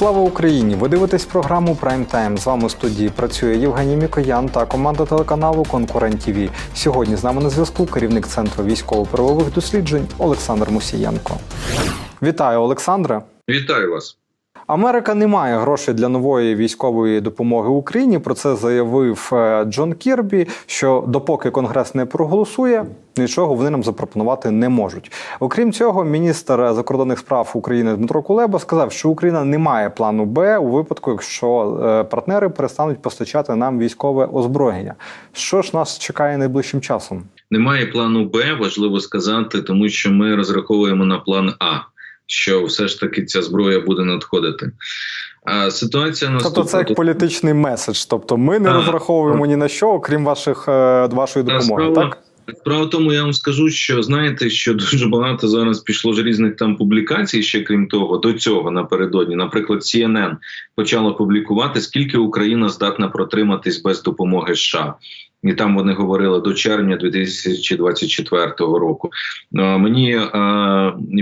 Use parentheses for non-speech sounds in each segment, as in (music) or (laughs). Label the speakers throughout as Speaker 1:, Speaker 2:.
Speaker 1: Слава Україні! Ви дивитесь програму Прайм Тайм. З вами у студії працює Євгеній Мікоян та команда телеканалу Конкурент ТВ. Сьогодні з нами на зв'язку керівник центру військово-правових досліджень Олександр Мусієнко. Вітаю, Олександре.
Speaker 2: Вітаю вас.
Speaker 1: Америка не має грошей для нової військової допомоги Україні. Про це заявив е, Джон Кірбі. Що допоки Конгрес не проголосує, нічого вони нам запропонувати не можуть. Окрім цього, міністр закордонних справ України Дмитро Кулеба сказав, що Україна не має плану Б у випадку, якщо е, партнери перестануть постачати нам військове озброєння. Що ж нас чекає найближчим часом?
Speaker 2: Немає плану Б, важливо сказати, тому що ми розраховуємо на план А. Що все ж таки ця зброя буде надходити. А ситуація наступна.
Speaker 1: Тобто це як політичний меседж. Тобто, ми не
Speaker 2: Так.
Speaker 1: розраховуємо ні на що, окрім ваших е, вашої допомоги.
Speaker 2: справа-
Speaker 1: Так
Speaker 2: Справа в тому, я вам скажу, що знаєте, що дуже багато зараз пішло ж різних там публікацій. Ще крім того, до цього напередодні, наприклад, CNN почала публікувати, скільки Україна здатна протриматись без допомоги США. І там вони говорили до червня 2024 року. Мені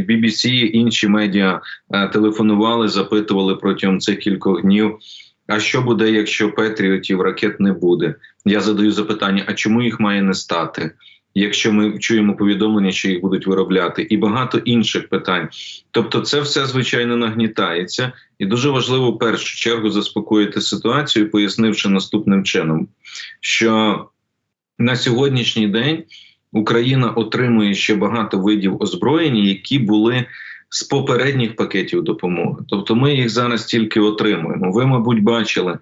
Speaker 2: BBC, інші медіа телефонували, запитували протягом цих кількох днів. А що буде, якщо Петріотів ракет не буде? Я задаю запитання: а чому їх має не стати? Якщо ми чуємо повідомлення, що їх будуть виробляти, і багато інших питань. Тобто, це все звичайно нагнітається, і дуже важливо в першу чергу заспокоїти ситуацію, пояснивши наступним чином, що на сьогоднішній день Україна отримує ще багато видів озброєння, які були з попередніх пакетів допомоги. Тобто, ми їх зараз тільки отримуємо. Ви, мабуть, бачили е,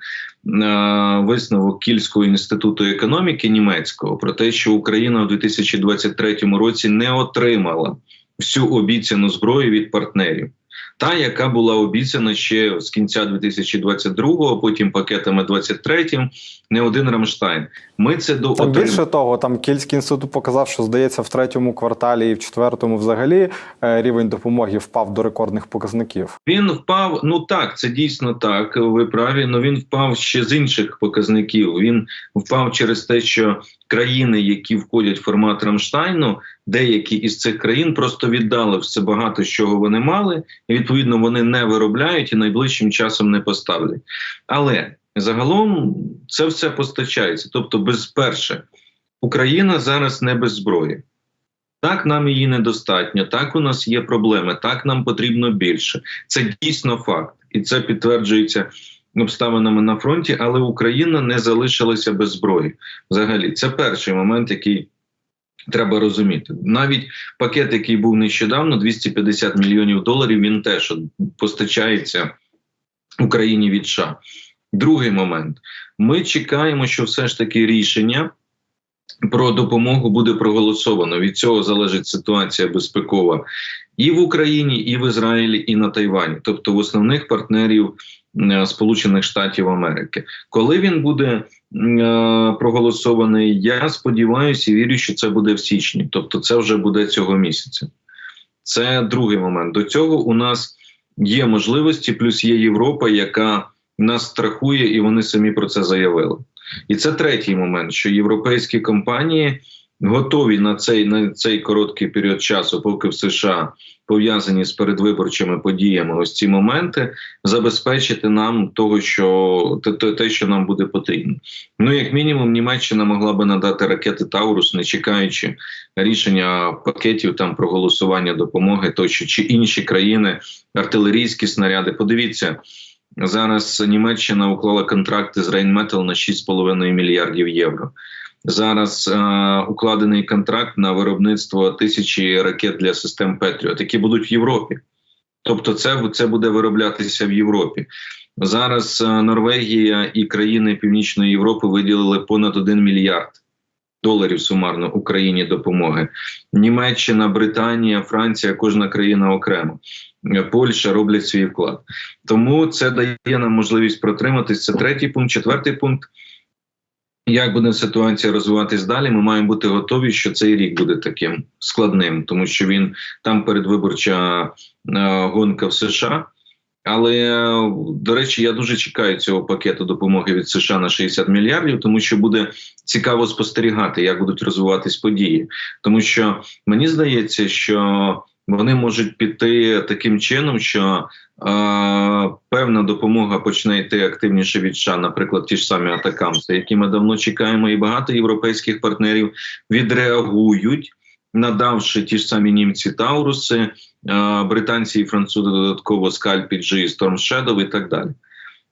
Speaker 2: висновок Кільського інституту економіки німецького про те, що Україна у 2023 році не отримала всю обіцяну зброю від партнерів. Та, яка була обіцяна ще з кінця 2022-го, потім пакетами 23-м, не один Рамштайн. Ми це до
Speaker 1: Там більше того, там Кільський інститут показав, що здається, в третьому кварталі і в четвертому взагалі е, рівень допомоги впав до рекордних показників.
Speaker 2: Він впав. Ну так, це дійсно так. Ви праві. але він впав ще з інших показників. Він впав через те, що країни, які входять в формат Рамштайну, деякі із цих країн просто віддали все багато з чого вони мали, і відповідно вони не виробляють і найближчим часом не поставлять. Але загалом це все постачається. Тобто, без перше, Україна зараз не без зброї. Так, нам її недостатньо, так у нас є проблеми, так нам потрібно більше. Це дійсно факт, і це підтверджується обставинами на фронті. Але Україна не залишилася без зброї. Взагалі, це перший момент, який треба розуміти. Навіть пакет, який був нещодавно, 250 мільйонів доларів. Він теж постачається Україні від США. Другий момент: ми чекаємо, що все ж таки рішення про допомогу буде проголосовано. Від цього залежить ситуація безпекова і в Україні, і в Ізраїлі, і на Тайвані, тобто в основних партнерів е, Сполучених Штатів Америки. Коли він буде е, проголосований, я сподіваюся і вірю, що це буде в січні, тобто це вже буде цього місяця. Це другий момент. До цього у нас є можливості, плюс є Європа, яка нас страхує, і вони самі про це заявили. І це третій момент, що європейські компанії готові на цей на цей короткий період часу, поки в США пов'язані з передвиборчими подіями, ось ці моменти забезпечити нам того, що те, те, що нам буде потрібно. Ну як мінімум, Німеччина могла би надати ракети Таурус, не чекаючи рішення пакетів там про голосування допомоги, тощо чи інші країни, артилерійські снаряди. Подивіться. Зараз Німеччина уклала контракти з Rheinmetall на 6,5 мільярдів євро. Зараз е, укладений контракт на виробництво тисячі ракет для систем Петріот, які будуть в Європі. Тобто, це це буде вироблятися в Європі. Зараз е, Норвегія і країни Північної Європи виділили понад 1 мільярд доларів сумарно Україні допомоги. Німеччина, Британія, Франція, кожна країна окремо. Польща роблять свій вклад. Тому це дає нам можливість протриматись. Це третій пункт. Четвертий пункт. Як буде ситуація розвиватись далі? Ми маємо бути готові, що цей рік буде таким складним, тому що він там передвиборча е, гонка в США. Але до речі, я дуже чекаю цього пакету допомоги від США на 60 мільярдів, тому що буде цікаво спостерігати, як будуть розвиватись події. Тому що мені здається, що вони можуть піти таким чином, що е, певна допомога почне йти активніше від США, наприклад, ті ж самі атакамси, які ми давно чекаємо, і багато європейських партнерів відреагують, надавши ті ж самі німці Тауруси, е, британці і французи додатково скальпіджі, Storm Shadow і так далі.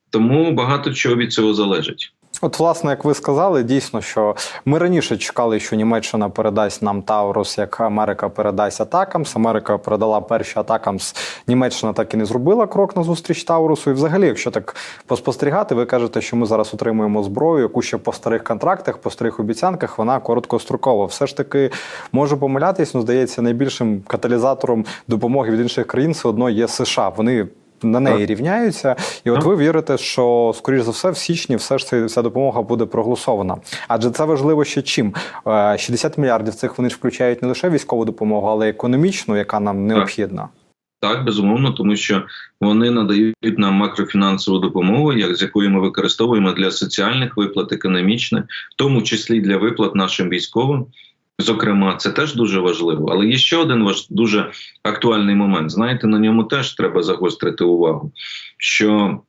Speaker 2: Тому багато чого від цього залежить.
Speaker 1: От, власне, як ви сказали, дійсно, що ми раніше чекали, що Німеччина передасть нам Таурус, як Америка передасть Атакамс. Америка передала перші Атакамс. Німеччина так і не зробила крок на зустріч Таурусу. І взагалі, якщо так поспостерігати, ви кажете, що ми зараз отримуємо зброю, яку ще по старих контрактах, по старих обіцянках, вона короткострокова. Все ж таки можу помилятись, ну здається, найбільшим каталізатором допомоги від інших країн все одно є США. Вони на неї
Speaker 2: Так.
Speaker 1: рівняються, і от
Speaker 2: Так.
Speaker 1: ви вірите, що скоріш за все в січні все ж це- ця допомога буде проголосована. Адже це важливо ще чим Е, 60 мільярдів цих вони ж включають не лише військову допомогу, але й економічну, яка нам необхідна.
Speaker 2: Так, безумовно, тому що вони надають нам макрофінансову допомогу, як з якою ми використовуємо для соціальних виплат, економічних, в тому числі для виплат нашим військовим. Зокрема, це теж дуже важливо. Але є ще один важ дуже актуальний момент. Знаєте, на ньому теж треба загострити увагу, що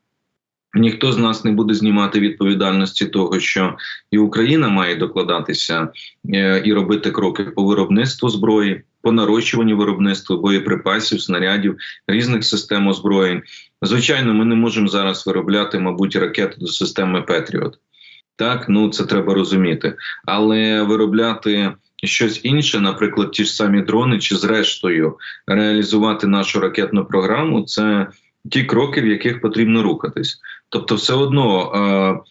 Speaker 2: ніхто з нас не буде знімати відповідальності того, що і Україна має докладатися е, і робити кроки по виробництву зброї, по нарощуванню виробництва боєприпасів, снарядів, різних систем озброєнь. Звичайно, ми не можемо зараз виробляти, мабуть, ракети до системи Петріот. Так, ну це треба розуміти. Але виробляти щось інше, наприклад, ті ж самі дрони, чи зрештою реалізувати нашу ракетну програму, це ті кроки, в яких потрібно рухатись. Тобто, все одно.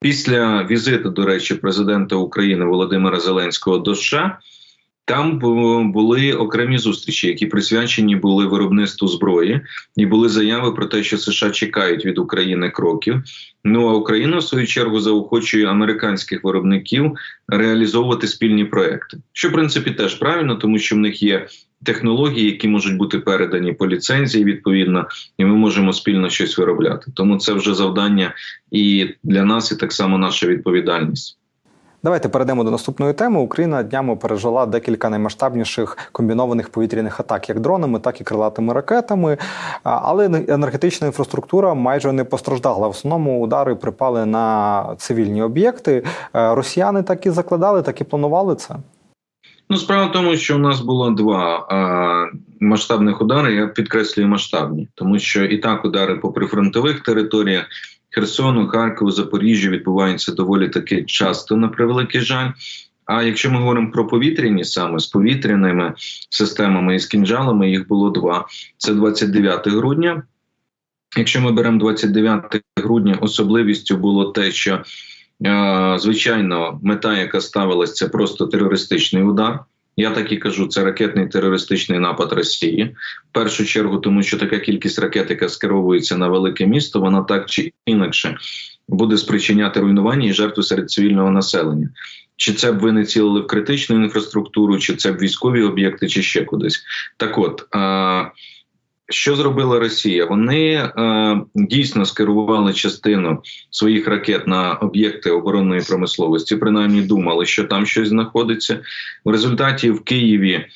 Speaker 2: Після візиту, до речі, президента України Володимира Зеленського до США там були окремі зустрічі, які присвячені були виробництву зброї, і були заяви про те, що США чекають від України кроків. Ну а Україна в свою чергу заохочує американських виробників реалізовувати спільні проекти, що в принципі теж правильно, тому що в них є технології, які можуть бути передані по ліцензії відповідно, і ми можемо спільно щось виробляти. Тому це вже завдання і для нас, і так само наша відповідальність.
Speaker 1: Давайте перейдемо до наступної теми. Україна днями пережила декілька наймасштабніших комбінованих повітряних атак, як дронами, так і крилатими ракетами. Але енергетична інфраструктура майже не постраждала. В основному удари припали на цивільні об'єкти. Е, Росіяни так і закладали, так і планували це.
Speaker 2: Ну, справа в тому, що у нас було два а, масштабних удари. Я підкреслюю масштабні, тому що і так удари по прифронтових територіях Херсону, Харкову, Запоріжжя відбуваються доволі таки часто, на превеликий жаль. А якщо ми говоримо про повітряні саме з повітряними системами і з кінжалами, їх було два. Це 29 грудня. Якщо ми беремо 29 грудня, особливістю було те, що е, звичайно мета, яка ставилась, це просто терористичний удар. Я так і кажу, це ракетний терористичний напад Росії. В першу чергу, тому що така кількість ракет, яка скеровується на велике місто, вона так чи інакше буде спричиняти руйнування і жертви серед цивільного населення. Чи це б ви не цілили в критичну інфраструктуру, чи це б військові об'єкти, чи ще кудись. Так от. А, що зробила Росія? Вони е, дійсно скерували частину своїх ракет на об'єкти оборонної промисловості. Принаймні думали, що там щось знаходиться. В результаті в Києві е,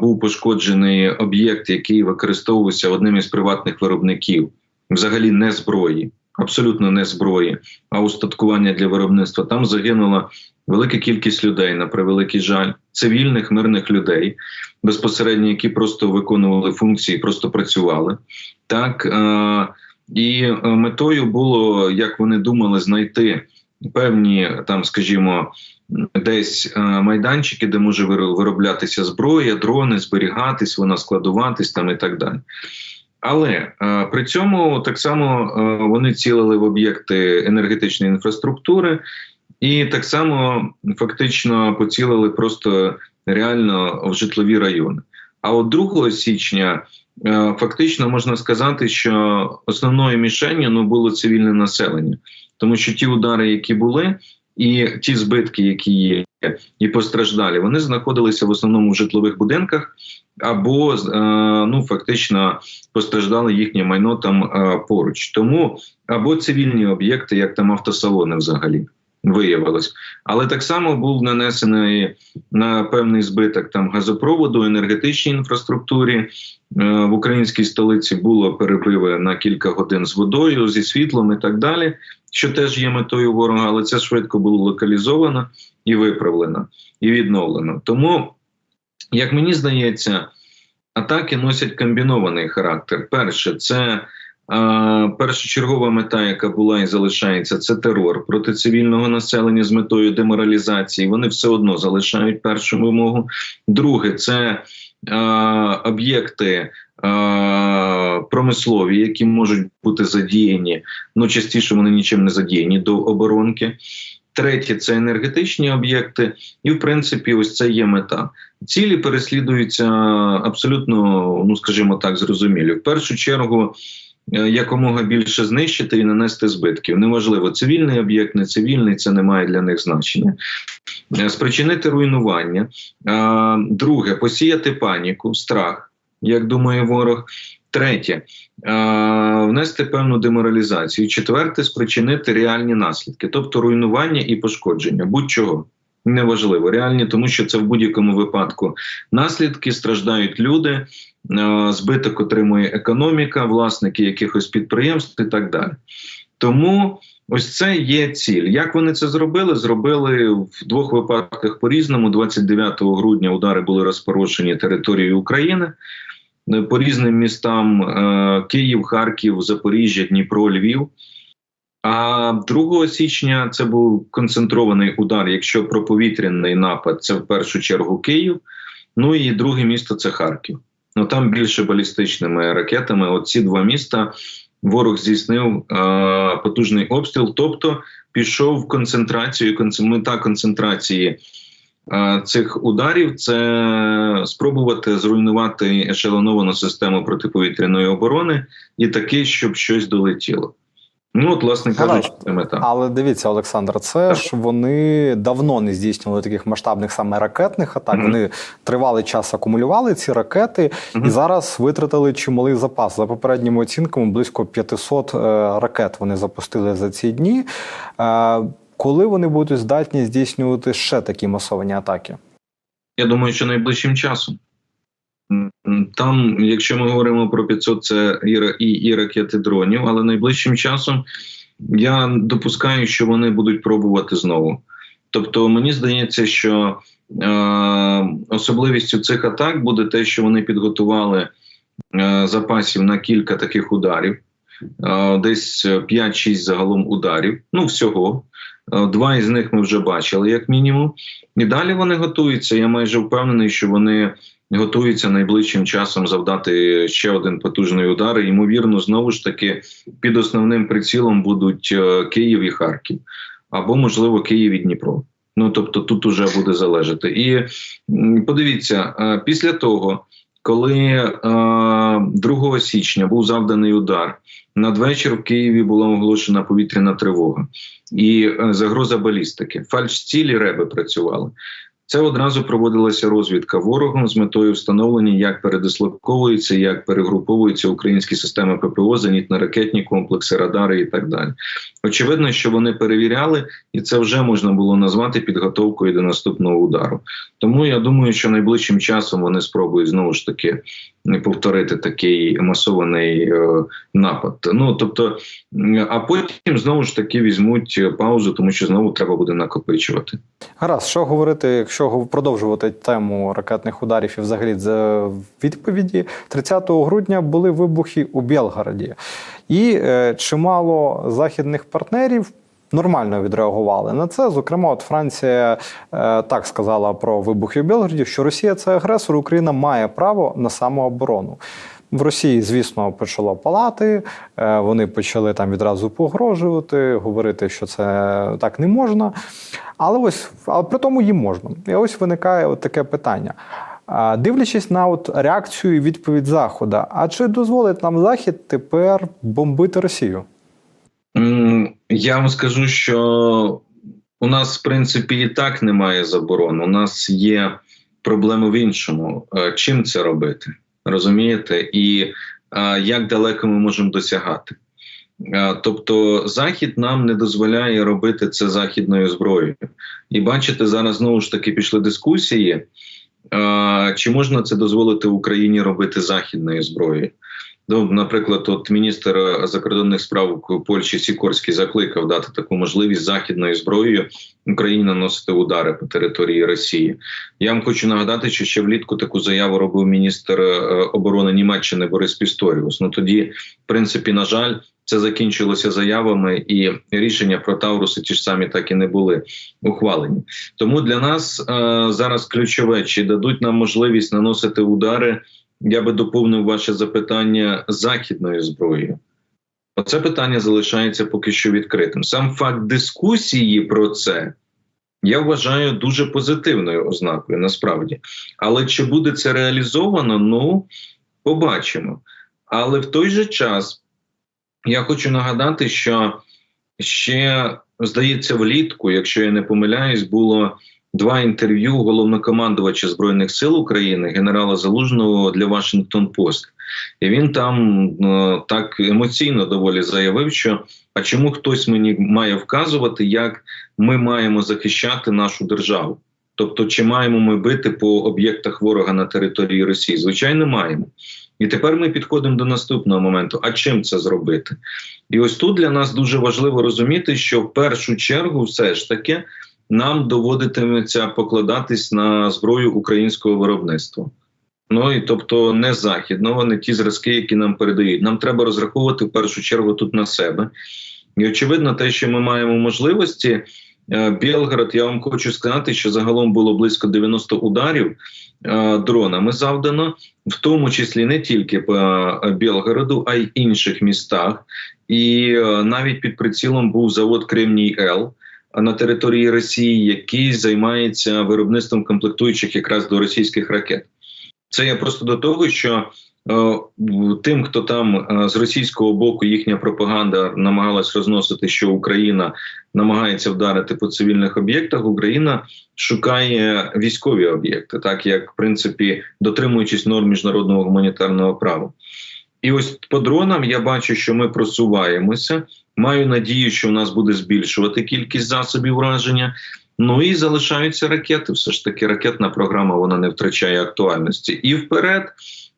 Speaker 2: був пошкоджений об'єкт, який використовувався одним із приватних виробників, взагалі не зброї, абсолютно не зброї, а устаткування для виробництва. Там загинула велика кількість людей, на превеликий жаль, цивільних мирних людей, безпосередньо, які просто виконували функції, просто працювали. Так е- і е, метою було, як вони думали, знайти певні там, скажімо, десь е- майданчики, де може вироблятися зброя, дрони, зберігатись, вона складуватись там і так далі. Але при цьому так само вони цілили в об'єкти енергетичної інфраструктури, і так само фактично поцілили просто реально в житлові райони. А от 2 січня е, фактично можна сказати, що основною мішенню ну, було цивільне населення, тому що ті удари, які були, і ті збитки, які є, і постраждалі, вони знаходилися в основному в житлових будинках, або е, ну фактично постраждали їхнє майно там е, поруч. Тому або цивільні об'єкти, як там автосалони, взагалі. Виявилось, але так само був нанесений на певний збиток там газопроводу, енергетичній інфраструктурі Е, в українській столиці було перебиви на кілька годин з водою, зі світлом і так далі, що теж є метою ворога, але це швидко було локалізовано і виправлено, і відновлено. Тому, як мені здається, атаки носять комбінований характер. Перше, це першочергова мета, яка була і залишається, це терор проти цивільного населення з метою деморалізації. Вони все одно залишають першу вимогу. Друге, це об'єкти промислові, які можуть бути задіяні. Ну частіше вони нічим не задіяні до оборонки. Третє це енергетичні об'єкти, і в принципі, ось це є мета. Цілі переслідуються абсолютно, ну скажімо так, зрозумілі. В першу чергу якомога більше знищити і нанести збитків. Неважливо, цивільний об'єкт, не цивільний, це не має для них значення. Е, Спричинити руйнування. А, Друге, посіяти паніку, страх, як думає ворог. Третє внести певну деморалізацію. Четверте спричинити реальні наслідки, тобто руйнування і пошкодження будь-чого. Неважливо, реальні, тому що це в будь-якому випадку наслідки страждають люди, збиток отримує економіка, власники якихось підприємств і так далі. Тому ось це є ціль. Як вони це зробили? Зробили в двох випадках по-різному. 29 грудня удари були розпорошені територією України е, по різним містам: е, Київ, Харків, Запоріжжя, Дніпро, Львів. А 2 січня це був концентрований удар. Якщо про повітряний напад, це в першу чергу Київ. Ну і друге місто це Харків. Ну там більше балістичними ракетами. Оці два міста ворог здійснив е, потужний обстріл, тобто пішов в концентрацію. конце- Мета концентрації е, цих ударів це спробувати зруйнувати ешелоновану систему протиповітряної оборони і таки, щоб щось долетіло. Ну, от, власне кажучи, це мета.
Speaker 1: Але дивіться, Олександр, це ж вони давно не здійснювали таких масштабних саме ракетних атак.
Speaker 2: Мгм.
Speaker 1: Вони тривалий час акумулювали ці ракети
Speaker 2: Мгм.
Speaker 1: і зараз витратили чималий запас. За попередніми оцінками, близько 500 е, ракет вони запустили за ці дні. Е, коли вони будуть здатні здійснювати ще такі масовані атаки?
Speaker 2: Я думаю, що найближчим часом. Там, якщо ми говоримо про 500, це і, і, і ракети дронів, але найближчим часом я допускаю, що вони будуть пробувати знову. Тобто, мені здається, що е, особливістю цих атак буде те, що вони підготували е, запасів на кілька таких ударів, е, десь 5-6 загалом ударів. Ну, всього. Е, Два із них ми вже бачили, як мінімум. І далі вони готуються. Я майже впевнений, що вони готуються найближчим часом завдати ще один потужний удар. І, ймовірно, знову ж таки під основним прицілом будуть е, Київ і Харків, або, можливо, Київ і Дніпро. Ну тобто тут уже буде залежати. І подивіться, е, після того, коли е, 2 січня був завданий удар, надвечір в Києві була оголошена повітряна тривога і е, загроза балістики. Фальш-цілі реби працювали. Це одразу проводилася розвідка ворогом з метою встановлення, як передислоковуються, як перегруповуються українські системи ППО, зенітно-ракетні комплекси, радари і так далі. Очевидно, що вони перевіряли, і це вже можна було назвати підготовкою до наступного удару. Тому я думаю, що найближчим часом вони спробують знову ж таки повторити такий масований е, напад. Ну тобто, а потім знову ж таки візьмуть паузу, тому що знову треба буде накопичувати.
Speaker 1: Гаразд, що говорити, якщо продовжувати тему ракетних ударів і взагалі з відповіді, 30 грудня були вибухи у Білгороді, і е, чимало західних партнерів. Нормально відреагували на це. Зокрема, от Франція е, так сказала про вибухи в Білгороді, що Росія це агресор, Україна має право на самооборону. В Росії, звісно, почало палати. е, Вони почали там відразу погрожувати, говорити, що це так не можна. Але ось, але при тому їм можна. І ось виникає от таке питання. Дивлячись на от реакцію і відповідь Заходу, а чи дозволить нам Захід тепер бомбити Росію?
Speaker 2: Я вам скажу, що у нас, в принципі, і так немає заборон. У нас є проблеми в іншому. Е, Чим це робити? Розумієте? І е, як далеко ми можемо досягати? Е, Тобто Захід нам не дозволяє робити це західною зброєю. І бачите, зараз знову ж таки пішли дискусії, чи можна це дозволити Україні робити західною зброєю. Ну, наприклад, от міністр закордонних справ Польщі Сікорський закликав дати таку можливість західною зброєю Україні наносити удари по території Росії. Я вам хочу нагадати, що ще влітку таку заяву робив міністр е, оборони Німеччини Борис Пісторіус. Ну тоді, в принципі, на жаль, це закінчилося заявами, і рішення про Тауруси ті ж самі так і не були ухвалені. Тому для нас е, зараз ключове чи дадуть нам можливість наносити удари. Я би доповнив ваше запитання західною зброєю. Оце питання залишається поки що відкритим. Сам факт дискусії про це я вважаю дуже позитивною ознакою насправді. Але чи буде це реалізовано? Ну, побачимо. Але в той же час я хочу нагадати, що ще, здається, влітку, якщо я не помиляюсь, було два інтерв'ю головнокомандувача Збройних сил України генерала Залужного для Вашингтон Пост. І він там е, так емоційно доволі заявив, що а чому хтось мені має вказувати, як ми маємо захищати нашу державу? Тобто, чи маємо ми бити по об'єктах ворога на території Росії? Звичайно, маємо. І тепер ми підходимо до наступного моменту: а чим це зробити? І ось тут для нас дуже важливо розуміти, що в першу чергу, все ж таки, нам доводитиметься покладатись на зброю українського виробництва. Ну і тобто не західного, не ті зразки, які нам передають. Нам треба розраховувати в першу чергу тут на себе. І очевидно, те, що ми маємо можливості. е, Білгород, я вам хочу сказати, що загалом було близько 90 ударів е, дронами завдано, в тому числі не тільки по е, Білгороду, а й інших містах. І навіть під прицілом був завод Кремній Л на території Росії, який займається виробництвом комплектуючих якраз до російських ракет. Це я просто до того, що е, тим, хто там е, з російського боку їхня пропаганда намагалась розносити, що Україна намагається вдарити по цивільних об'єктах, Україна шукає військові об'єкти, так як в принципі дотримуючись норм міжнародного гуманітарного права. І ось по дронам я бачу, що ми просуваємося. Маю надію, що у нас буде збільшувати кількість засобів враження. Ну і залишаються ракети. Все ж таки, ракетна програма вона не втрачає актуальності. І вперед,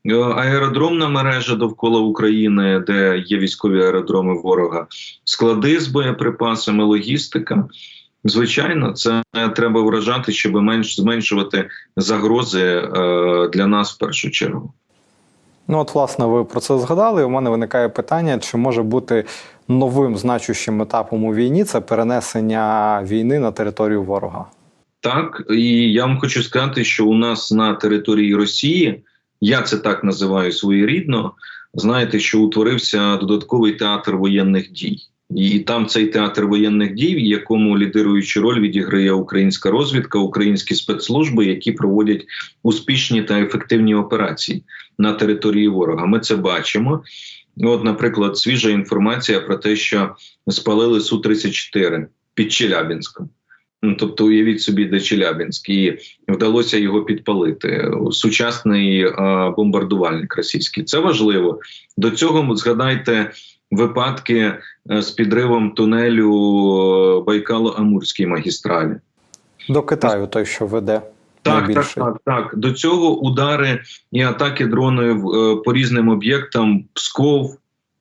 Speaker 2: е, аеродромна мережа довкола України, де є військові аеродроми ворога, склади з боєприпасами, логістика. Звичайно, це треба вражати, щоб менш зменшувати загрози е, для нас в першу чергу.
Speaker 1: Ну, от, власне, ви про це згадали. У мене виникає питання, чи може бути новим значущим етапом у війні це перенесення війни на територію ворога?
Speaker 2: Так, і я вам хочу сказати, що у нас на території Росії, я це так називаю своєрідно, знаєте, що утворився додатковий театр воєнних дій. І там цей театр воєнних дій, в якому лідируючу роль відіграє українська розвідка, українські спецслужби, які проводять успішні та ефективні операції на території ворога. Ми це бачимо. От, наприклад, свіжа інформація про те, що спалили су 34 під Челябінськом. Ну, тобто, уявіть собі, де Челябінськ, і вдалося його підпалити. Сучасний е, бомбардувальник російський. Це важливо. До цього згадайте випадки е, з підривом тунелю Байкало-Амурській магістралі.
Speaker 1: До Китаю, той, що веде.
Speaker 2: Так, так, так, так. До цього удари і атаки дронів е, по різним об'єктам Псков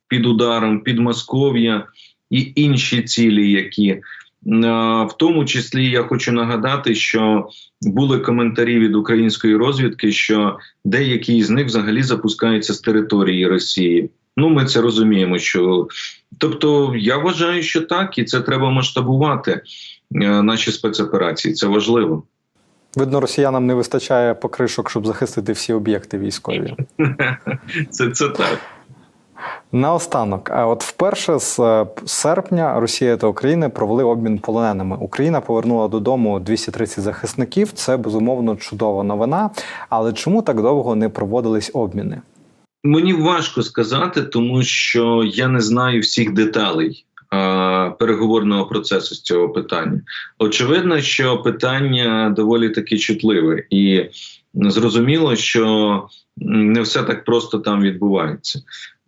Speaker 2: під ударом, Підмосков'я і інші цілі, які е, в тому числі я хочу нагадати, що були коментарі від української розвідки, що деякі з них взагалі запускаються з території Росії. Ну, ми це розуміємо. Що тобто, я вважаю, що так, і це треба масштабувати. е, Наші спецоперації це важливо.
Speaker 1: Видно, росіянам не вистачає покришок, щоб захистити всі об'єкти військові. (laughs)
Speaker 2: Це, це так.
Speaker 1: Наостанок, а от вперше з е, серпня Росія та Україна провели обмін полоненими. Україна повернула додому 230 захисників. Це безумовно чудова новина. Але чому так довго не проводились обміни?
Speaker 2: Мені важко сказати, тому що я не знаю всіх деталей переговорного процесу з цього питання. Очевидно, що питання доволі таки чутливе, і зрозуміло, що не все так просто там відбувається.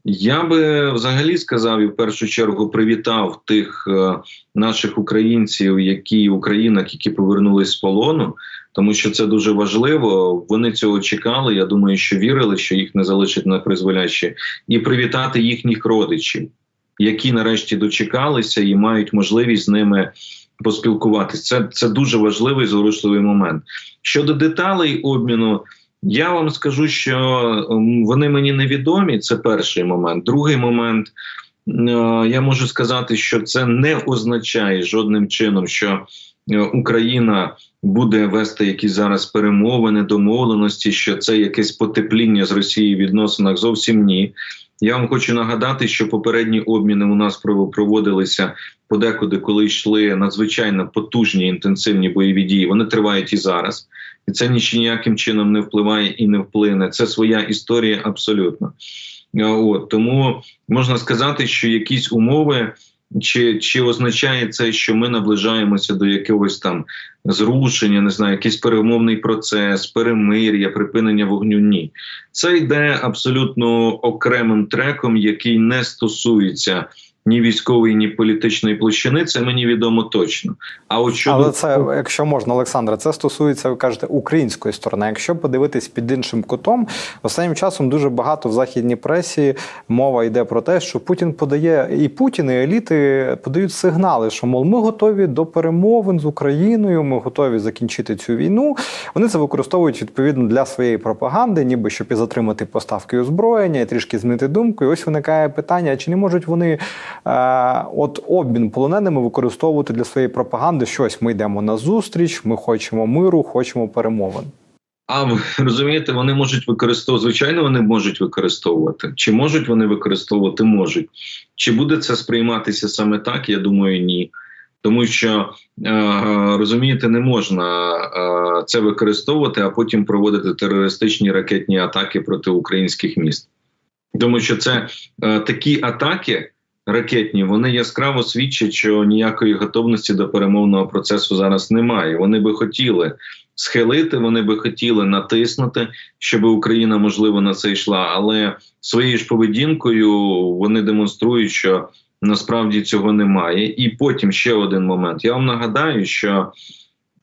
Speaker 2: Я би взагалі сказав і в першу чергу привітав тих е, наших українців, які українок, які повернулись з полону, тому що це дуже важливо. Вони цього чекали. Я думаю, що вірили, що їх не залишать на призволяще, і привітати їхніх родичів, які нарешті дочекалися і мають можливість з ними поспілкуватися. Це, це дуже важливий зворушливий момент. Щодо деталей обміну. Я вам скажу, що ем, вони мені невідомі. Це перший момент. Другий момент, е, я можу сказати, що це не означає жодним чином, що е, Україна буде вести якісь зараз перемовини, домовленості, що це якесь потепління з Росією в відносинах. Зовсім ні. Я вам хочу нагадати, що попередні обміни у нас пров- проводилися подекуди, коли йшли надзвичайно потужні інтенсивні бойові дії. Вони тривають і зараз і це ніч ніяким чином не впливає і не вплине. Це своя історія абсолютно. Е, От тому можна сказати, що якісь умови. Чи чи означає це, що ми наближаємося до якогось там зрушення, не знаю, якийсь перемовний процес, перемир'я, припинення вогню? Ні, це йде абсолютно окремим треком, який не стосується ні військової, ні політичної площини. Це мені відомо точно. А от щодо
Speaker 1: Але це, якщо можна, Олександре, це стосується, ви кажете, української сторони. Якщо подивитись під іншим кутом, останнім часом дуже багато в західній пресі мова йде про те, що Путін подає і Путін, і еліти подають сигнали, що мол, ми готові до перемовин з Україною, ми готові закінчити цю війну. Вони це використовують відповідно для своєї пропаганди, ніби щоб і затримати поставки озброєння, і трішки змінити думку. І ось виникає питання: чи не можуть вони? Е, от обмін полоненими використовувати для своєї пропаганди щось. Ми йдемо на зустріч, ми хочемо миру, хочемо перемовин.
Speaker 2: А розумієте, вони можуть використовувати. Звичайно, вони можуть використовувати. Чи можуть вони використовувати? Можуть. Чи буде це сприйматися саме так? Я думаю, ні. Тому що е, розумієте, не можна е, це використовувати, а потім проводити терористичні ракетні атаки проти українських міст. Тому що це такі атаки ракетні, вони яскраво свідчать, що ніякої готовності до перемовного процесу зараз немає. Вони би хотіли схилити, вони би хотіли натиснути, щоб Україна можливо на це йшла, але своєю ж поведінкою вони демонструють, що насправді цього немає. І потім ще один момент. Я вам нагадаю, що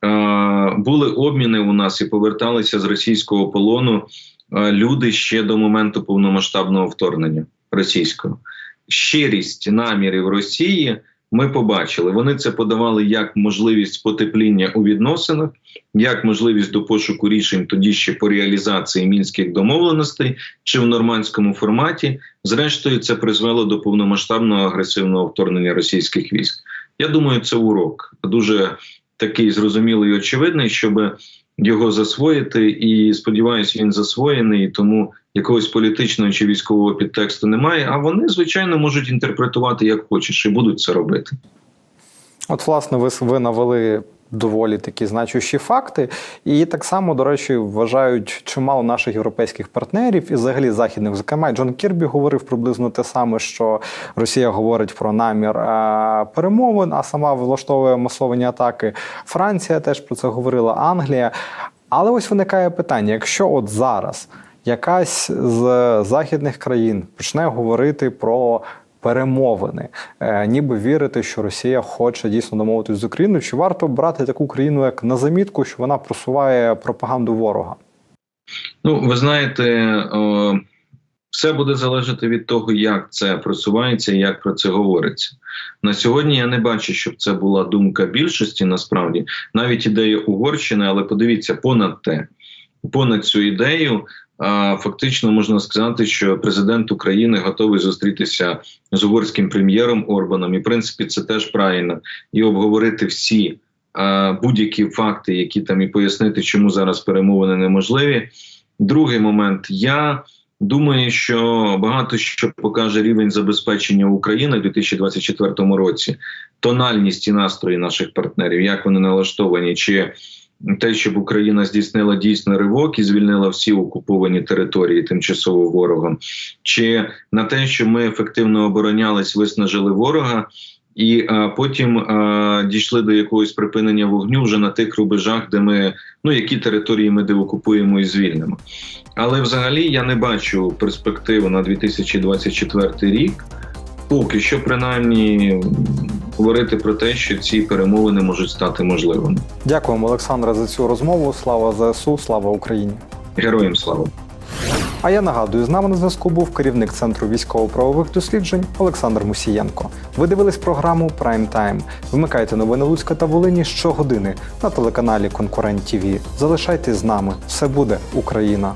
Speaker 2: е, були обміни у нас і поверталися з російського полону е, люди ще до моменту повномасштабного вторгнення російського. Щирість намірів Росії ми побачили. Вони це подавали як можливість потепління у відносинах, як можливість до пошуку рішень тоді ще по реалізації мінських домовленостей чи в нормандському форматі. Зрештою, це призвело до повномасштабного агресивного вторгнення російських військ. Я думаю, це урок дуже такий зрозумілий і очевидний, щоб його засвоїти. І сподіваюся, він засвоєний. Тому якогось політичного чи військового підтексту немає. А вони, звичайно, можуть інтерпретувати як хочеш і будуть це робити.
Speaker 1: От, власне, ви, ви навели доволі такі значущі факти, і так само, до речі, вважають чимало наших європейських партнерів і взагалі західних. Зокрема, Джон Кірбі говорив приблизно те саме, що Росія говорить про намір е, перемовин, а сама влаштовує масовані атаки. Франція теж про це говорила, Англія. Але ось виникає питання: якщо от зараз якась з західних країн почне говорити про перемовини, е, ніби вірити, що Росія хоче дійсно домовитися з Україною, чи варто брати таку країну як на замітку, що вона просуває пропаганду ворога?
Speaker 2: Ну, ви знаєте, все буде залежати від того, як це просувається і як про це говориться. На сьогодні я не бачу, щоб це була думка більшості. Насправді, навіть ідея Угорщини, але подивіться, понад те, понад цю ідею. Фактично можна сказати, що президент України готовий зустрітися з угорським прем'єром Орбаном, і в принципі це теж правильно, і обговорити всі будь-які факти, які там і пояснити, чому зараз перемовини неможливі. Другий момент. Я думаю, що багато що покаже рівень забезпечення України у 2024 році, тональність і настрої наших партнерів, як вони налаштовані, чи те, щоб Україна здійснила дійсно ривок і звільнила всі окуповані території тимчасово ворогом, чи на те, що ми ефективно оборонялись, виснажили ворога. і е, потім е, дійшли до якогось припинення вогню вже на тих рубежах, де ми ну які території ми деокупуємо і звільнимо. Але взагалі я не бачу перспективу на 2024 рік. Поки що, принаймні, говорити про те, що ці перемовини можуть стати можливими.
Speaker 1: Дякуємо, Олександре, за цю розмову. Слава ЗСУ, слава Україні.
Speaker 2: Героям слава!
Speaker 1: А я нагадую, з нами на зв'язку був керівник центру військово-правових досліджень Олександр Мусієнко. Ви дивились програму Прайм Тайм. Вмикайте новини Луцька та Волині щогодини на телеканалі Конкурент ТІВІ. Залишайтесь з нами. Все буде Україна.